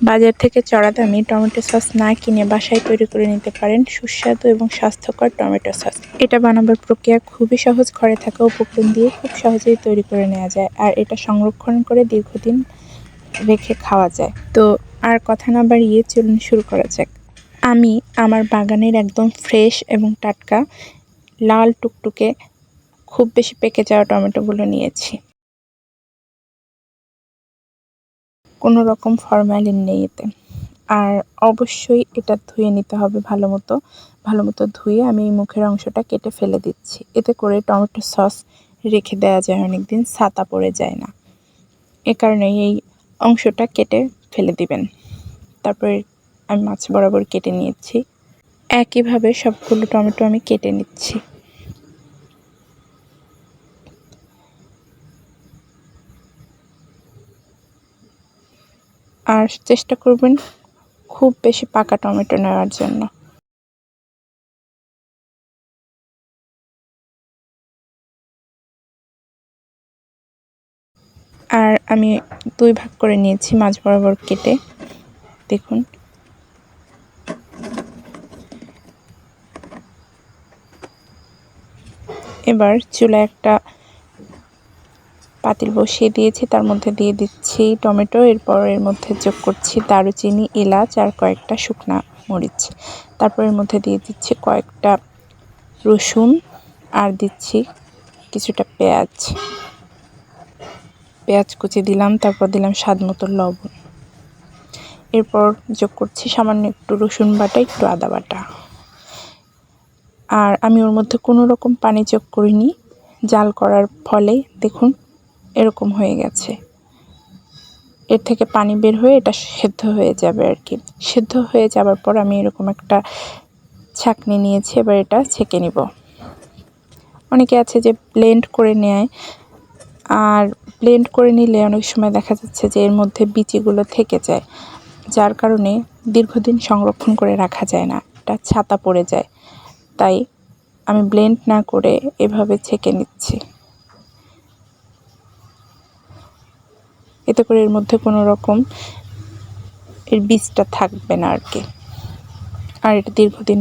বাজার থেকে চড়া দামে টমেটো সস না কিনে বাসায় তৈরি করে নিতে পারেন সুস্বাদু এবং স্বাস্থ্যকর টমেটো সস। এটা বানাবার প্রক্রিয়া খুবই সহজ, ঘরে থাকা উপকরণ দিয়ে খুব সহজেই তৈরি করে নেওয়া যায় আর এটা সংরক্ষণ করে দীর্ঘদিন রেখে খাওয়া যায়। তো আর কথা না বাড়িয়ে চলুন শুরু করা যাক। আমি আমার বাগানের একদম ফ্রেশ এবং টাটকা, লাল টুকটুকে খুব বেশি পেকে যাওয়া টমেটোগুলো নিয়েছি। কোনো রকম ফরম্যালিন নেই এতে। আর অবশ্যই এটা ধুয়ে নিতে হবে ভালো মতো। ভালো মতো ধুয়ে আমি এই মুখের অংশটা কেটে ফেলে দিচ্ছি। এতে করে টমেটো সস রেখে দেওয়া যায় অনেক দিন ছাতা পড়ে যায় না। এ কারণে এই অংশটা কেটে ফেলে দিবেন। তারপরে আমি মাছ বরাবর কেটে নিয়েছি। একইভাবে সবগুলো টমেটো আমি কেটে নিচ্ছি। আর চেষ্টা করবেন খুব বেশি পাকা টমেটো নেওয়ার জন্য। আর আমি দুই ভাগ করে নিয়েছি মাছ বরাবর কেটে। দেখুন। এবার চুলা একটা পাতিল বসিয়ে দিয়েছি, তার মধ্যে দিয়ে দিচ্ছি টমেটো, এরপর এর মধ্যে যোগ করছি দারুচিনি, এলাচ আর কয়েকটা শুকনা মরিচ। তারপর এর মধ্যে দিয়ে দিচ্ছি কয়েকটা রসুন আর দিচ্ছি কিছুটা পেঁয়াজ। পেঁয়াজ কুচি দিলাম, তারপর দিলাম স্বাদ মতো লবণ। এরপর যোগ করছি সামান্য একটু রসুন বাটা, একটু আদা বাটা। আর আমি ওর মধ্যে কোনো রকম পানি যোগ করিনি। জাল করার ফলে দেখুন এরকম হয়ে গেছে। এর থেকে পানি বের হয়ে এটা সেদ্ধ হয়ে যাবে আর কি সেদ্ধ হয়ে যাবার পর আমি এরকম একটা ছাকনি নিয়েছি, এবার এটা ছেঁকে নিব। অনেকে আছে যে ব্লেন্ড করে নেয়, আর ব্লেন্ড করে নিলে অনেক সময় দেখা যাচ্ছে যে এর মধ্যে বিচিগুলো থেকে যায়, যার কারণে দীর্ঘদিন সংরক্ষণ করে রাখা যায় না, এটা ছাতা পড়ে যায়। তাই আমি ব্লেন্ড না করে এভাবে ছেঁকে নিচ্ছি। এতে করে এর মধ্যে কোনো রকম এর বীজটা থাকবে না আর কি। আর এটা দীর্ঘদিন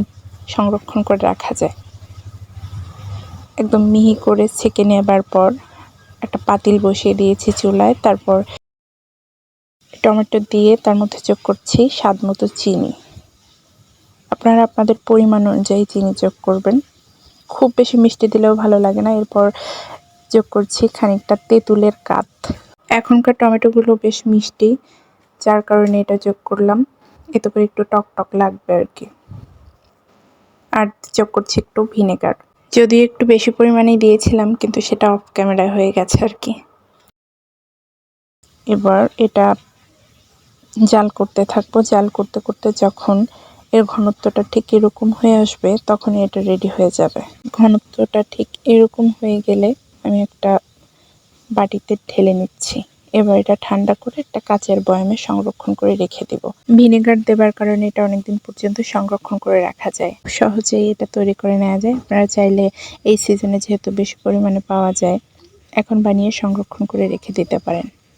সংরক্ষণ করে রাখা যায়। একদম মিহি করে ছেঁকে নেবার পর একটা পাতিল বসিয়ে দিয়েছি চুলায়, তারপর টমেটো দিয়ে তার মধ্যে যোগ করছি স্বাদ মতো চিনি। আপনারা আপনাদের পরিমাণ অনুযায়ী চিনি যোগ করবেন। খুব বেশি মিষ্টি দিলেও ভালো লাগে না। এরপর যোগ করছি খানিকটা তেঁতুলের কাত। এখনকার টমেটোগুলো বেশ মিষ্টি, যার কারণে এটা যোগ করলাম। এতে করে একটু টক টক লাগবে আর কি। আর যোগ করছি একটু ভিনেগার। যদিও একটু বেশি পরিমাণে দিয়েছিলাম, কিন্তু সেটা অফ ক্যামেরায় হয়ে গেছে আর কি। এবার এটা জাল করতে থাকব। জাল করতে করতে যখন এর ঘনত্বটা ঠিক এরকম হয়ে আসবে, তখনই এটা রেডি হয়ে যাবে। ঘনত্বটা ঠিক এরকম হয়ে গেলে আমি একটা বাটিতে ঢেলে নিচ্ছি। এবার এটা ঠান্ডা করে একটা কাচের বয়ামে সংরক্ষণ করে রেখে দেব। ভিনেগার দেবার কারণে এটা অনেকদিন পর্যন্ত সংরক্ষণ করে রাখা যায়। সহজেই এটা তৈরি করে নেওয়া যায়। আপনারা চাইলে এই সিজনে যেহেতু বেশি পরিমাণে পাওয়া যায়, এখন বানিয়ে সংরক্ষণ করে রেখে দিতে পারেন।